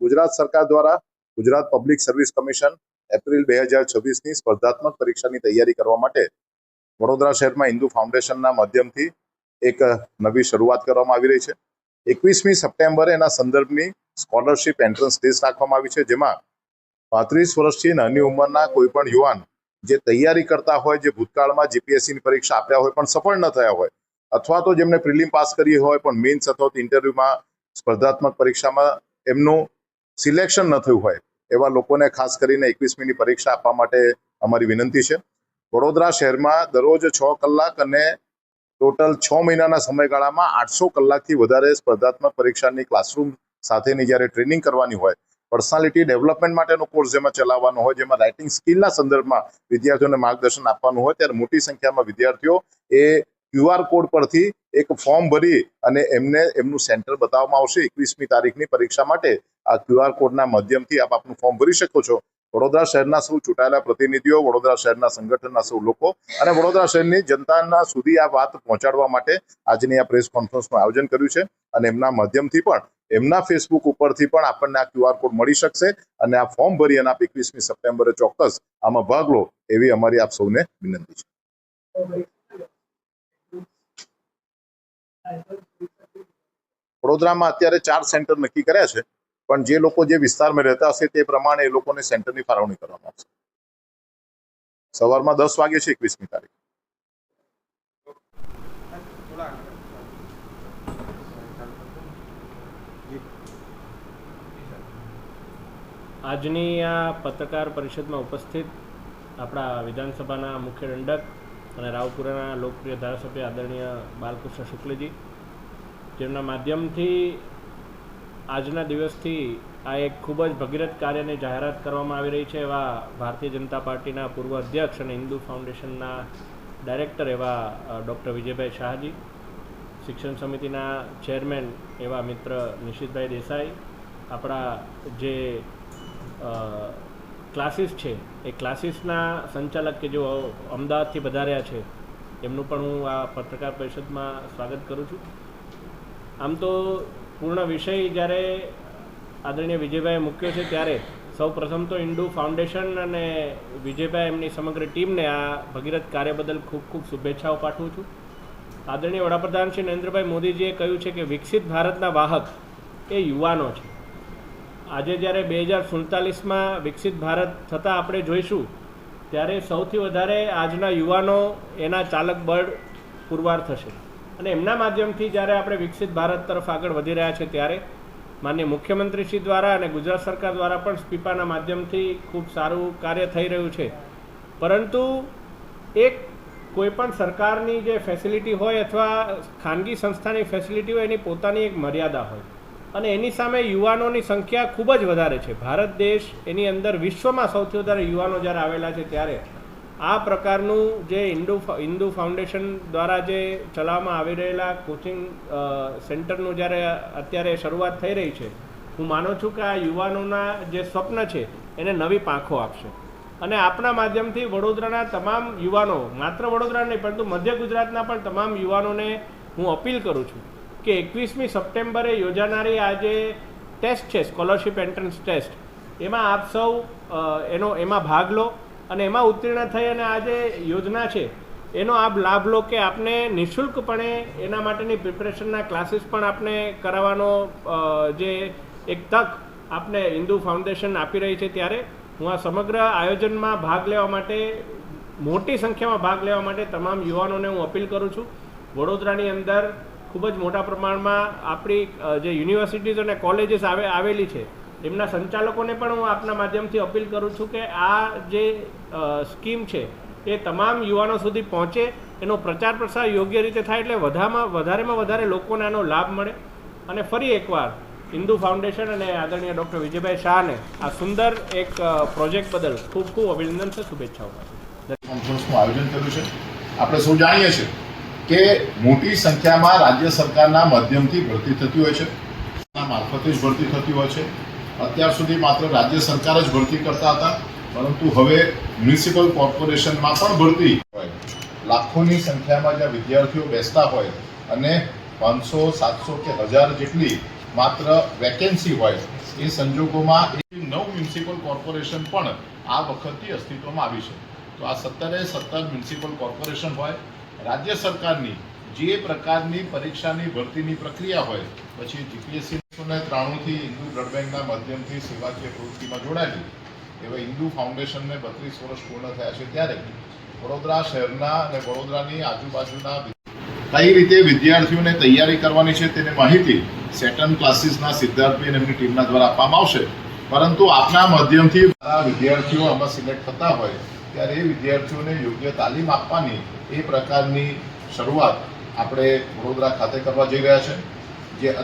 ગુજરાત સરકાર દ્વારા Gujarat public service commission April બે હજાર છવ્વીસની સ્પર્ધાત્મક પરીક્ષાની તૈયારી કરવા માટે વડોદરા શહેરમાં હિન્દુ ફાઉન્ડેશનના માધ્યમથી એક નવી શરૂઆત કરવામાં આવી રહી છે. એકવીસમી સપ્ટેમ્બરે એના સંદર્ભની સ્કોલરશિપ એન્ટ્રન્સ ટેસ્ટ રાખવામાં આવી છે, જેમાં પાંત્રીસ વર્ષથી નાની ઉંમરના કોઈપણ યુવાન જે તૈયારી કરતા હોય, જે ભૂતકાળમાં જીપીએસસીની પરીક્ષા આપ્યા હોય પણ સફળ ન થયા હોય, અથવા તો જેમને પ્રિલિમ પાસ કરી હોય પણ મેન્સ અથવા તો ઇન્ટરવ્યુમાં સ્પર્ધાત્મક પરીક્ષામાં એમનું સિલેક્શન ન થયું હોય, એવા લોકોને ખાસ કરીને એકવીસમીની પરીક્ષા આપવા માટે અમારી વિનંતી છે. વડોદરા શહેરમાં દરરોજ છ કલાક અને ટોટલ છ મહિનાના સમયગાળામાં આઠસો કલાકથી વધારે સ્પર્ધાત્મક પરીક્ષાની ક્લાસરૂમ સાથેની જ્યારે ટ્રેનિંગ કરવાની હોય, પર્સનાલિટી ડેવલપમેન્ટ માટેનો કોર્સ જેમાં ચલાવવાનો હોય, જેમાં રાઇટિંગ સ્કિલના સંદર્ભમાં વિદ્યાર્થીઓને માર્ગદર્શન આપવાનું હોય, ત્યારે મોટી સંખ્યામાં વિદ્યાર્થીઓ એ ક્યુઆર કોડ પરથી એક ફોર્મ ભરી અને એમને એમનું સેન્ટર બતાવવામાં આવશે એકવીસમી તારીખની પરીક્ષા માટે. આ ક્યુઆર કોડના માધ્યમથી આપ આપનું ફોર્મ ભરી શકો છો. વડોદરા શહેરના સૌ ચૂંટાયેલા પ્રતિનિધિઓ, વડોદરા શહેરના સંગઠનના સૌ લોકો અને વડોદરા શહેરની જનતાના સુધી આ વાત પહોંચાડવા માટે આજની આ પ્રેસ કોન્ફરન્સનું આયોજન કર્યું છે અને એમના માધ્યમથી પણ, એમના ફેસબુક ઉપરથી પણ આપણને આ ક્યુઆર કોડ મળી શકશે અને આ ફોર્મ ભરી અને આપ એકવીસમી સપ્ટેમ્બરે ચોક્કસ આમાં ભાગ લો એવી અમારી આપ સૌને વિનંતી છે. વડોદરામાં અત્યારે ચાર સેન્ટર નક્કી કર્યા છે, પણ જે લોકો જે વિસ્તારમાં રહેતા હશે તે પ્રમાણે એ લોકોને સેન્ટરની ફાળવણી કરવામાં આવશે. સવારમાં દસ વાગે છે એકવીસમી તારીખ. આજની આ પત્રકાર પરિષદમાં ઉપસ્થિત આપણા વિધાનસભાના મુખ્ય દંડક અને રાવપુરાના લોકપ્રિય ધારાસભ્ય આદરણીય બાલકૃષ્ણ શુક્લજી, જેમના માધ્યમથી આજના દિવસથી આ એક ખૂબ જ ભગીરથ કાર્યની જાહેરાત કરવામાં આવી રહી છે એવા ભારતીય જનતા પાર્ટીના પૂર્વ અધ્યક્ષ અને હિન્દુ ફાઉન્ડેશનના ડાયરેક્ટર એવા ડૉક્ટર વિજયભાઈ શાહજી, શિક્ષણ સમિતિના ચેરમેન એવા મિત્ર નિશિતભાઈ દેસાઈ, આપણા જે ક્લાસીસ છે. એ ક્લાસીસના સંચાલક કે જો અમદાવાદથી વધાર્યા છે, એમનું પણ હું આ પત્રકાર પરિષદમાં સ્વાગત કરું છું. આમ તો પૂર્ણ વિષય જ્યારે આદરણીય વિજયભાઈએ મૂક્યો છે, ત્યારે સૌ પ્રથમ તો ઇન્ડુ ફાઉન્ડેશન અને વિજયભાઈ એમની સમગ્ર ટીમને આ ભગીરથ કાર્ય બદલ ખૂબ ખૂબ શુભેચ્છાઓ પાઠવું છું. આદરણીય વડાપ્રધાન શ્રી નરેન્દ્રભાઈ મોદીજીએ કહ્યું છે કે વિકસિત ભારતના વાહક એ યુવાનો છે. આજે જ્યારે બે હજાર સુડતાલીસમાં વિકસિત ભારત થતાં આપણે જોઈશું, ત્યારે સૌથી વધારે આજના યુવાનો એના ચાલક બળ પુરવાર થશે. અને એમના માધ્યમથી જ્યારે આપણે વિકસિત ભારત તરફ આગળ વધી રહ્યા છે ત્યારે માન્ય મુખ્યમંત્રીશ્રી દ્વારા અને ગુજરાત સરકાર દ્વારા પણ સ્પીપાના માધ્યમથી ખૂબ સારું કાર્ય થઈ રહ્યું છે. પરંતુ એક કોઈપણ સરકારની જે ફેસિલિટી હોય અથવા ખાનગી સંસ્થાની ફેસિલિટી હોય એની પોતાની એક મર્યાદા હોય. અને એની સામે યુવાનોની સંખ્યા ખૂબ જ વધારે છે. ભારત દેશ એની અંદર વિશ્વમાં સૌથી વધારે યુવાનો જ્યારે આવેલા છે ત્યારે આ પ્રકારનું જે હિન્દુ હિન્દુ ફાઉન્ડેશન દ્વારા જે ચલાવવામાં આવી રહેલા કોચિંગ સેન્ટરનું જ્યારે અત્યારે શરૂઆત થઈ રહી છે, હું માનું છું કે આ યુવાનોના જે સ્વપ્ન છે એને નવી પાંખો આપશે. અને આપણા માધ્યમથી વડોદરાના તમામ યુવાનો, માત્ર વડોદરા નહીં, પરંતુ મધ્ય ગુજરાતના પણ તમામ યુવાનોને હું અપીલ કરું છું કે એકવીસમી સપ્ટેમ્બરે યોજાનારી આ જે ટેસ્ટ છે, સ્કોલરશિપ એન્ટ્રન્સ ટેસ્ટ, એમાં આપ સૌ એનો, એમાં ભાગ લો અને એમાં ઉત્તીર્ણ થઈ અને આ જે યોજના છે, એનો આપ લાભ લો કે આપને નિઃશુલ્કપણે એના માટેની પ્રિપરેશનના ક્લાસીસ પણ આપને કરાવવાનો જે એક તક આપને હિન્દુ ફાઉન્ડેશન આપી રહી છે ત્યારે હું આ સમગ્ર આયોજનમાં ભાગ લેવા માટે, મોટી સંખ્યામાં ભાગ લેવા માટે તમામ યુવાનોને હું અપીલ કરું છું. વડોદરાની અંદર ખૂબ જ મોટા પ્રમાણમાં આપણી જે યુનિવર્સિટીઝ અને કોલેજીસ આવે, આવેલી છે, એમના સંચાલકોને પણ હું આપના માધ્યમથી અપીલ કરું છું કે આ જે સ્કીમ છે, એ તમામ યુવાનો સુધી પહોંચે, એનો પ્રચાર પ્રસાર યોગ્ય રીતે થાય એટલે વધામાં, વધારેમાં વધારે લોકોને આનો લાભ મળે. અને ફરી એકવાર, હિન્દુ ફાઉન્ડેશન અને આદરણીય ડૉક્ટર વિજયભાઈ શાહને આ સુંદર એક પ્રોજેક્ટ બદલ ખૂબ ખૂબ અભિનંદન છે. શુભેચ્છાઓ કોન્ફરન્સનું આયોજન કર્યું છે? આપણે સૌ જાણીએ છીએ. કે મોટી સંખ્યામાં રાજ્ય સરકારના માધ્યમથી ભરતી થતી હોય છે. મારફતે જ ભરતી થતી હોય છે. અત્યાર સુધી માત્ર રાજ્ય સરકાર જ ભરતી કરતા હતા, પરંતુ હવે મ્યુનિસિપલ કોર્પોરેશનમાં પણ ભરતી હોય. લાખોની સંખ્યામાં જ્યાં વિદ્યાર્થીઓ બેસતા હોય અને પાંચસો, સાતસો કે હજાર જેટલી માત્ર વેકેન્સી હોય, એ સંજોગોમાં એ નવ મ્યુનિસિપલ કોર્પોરેશન પણ આ વખતથી અસ્તિત્વમાં આવી છે. તો આ સત્તરે સત્તર મ્યુનિસિપલ કોર્પોરેશન હોય રાજ્ય સરકારની જે પ્રકારની પરીક્ષાની ભરતીની પ્રક્રિયા હોય, પછી જીપીએસસી ને ત્રાણુંથી હિન્દુ બ્લડ બેંકના માધ્યમથી સેવાકીય પ્રવૃત્તિમાં જોડાયેલી, એવા હિન્દુ ફાઉન્ડેશનને બત્રીસ વર્ષ પૂર્ણ થયા છે ત્યારે વડોદરા શહેરના અને વડોદરાની આજુબાજુના કઈ રીતે વિદ્યાર્થીઓને તૈયારી કરવાની છે તેની માહિતી સેટન ક્લાસીસના સિદ્ધાર્થભાઈ અને એમની ટીમના દ્વારા આપવામાં આવશે. પરંતુ આપના માધ્યમથી વિદ્યાર્થીઓ આમાં સિલેક્ટ થતા હોય ત્યારે એ વિદ્યાર્થીઓને યોગ્ય તાલીમ આપવાની એ પ્રકારની શરૂઆત આપણે વડોદરા ખાતે કરવા જઈ રહ્યા છે, જે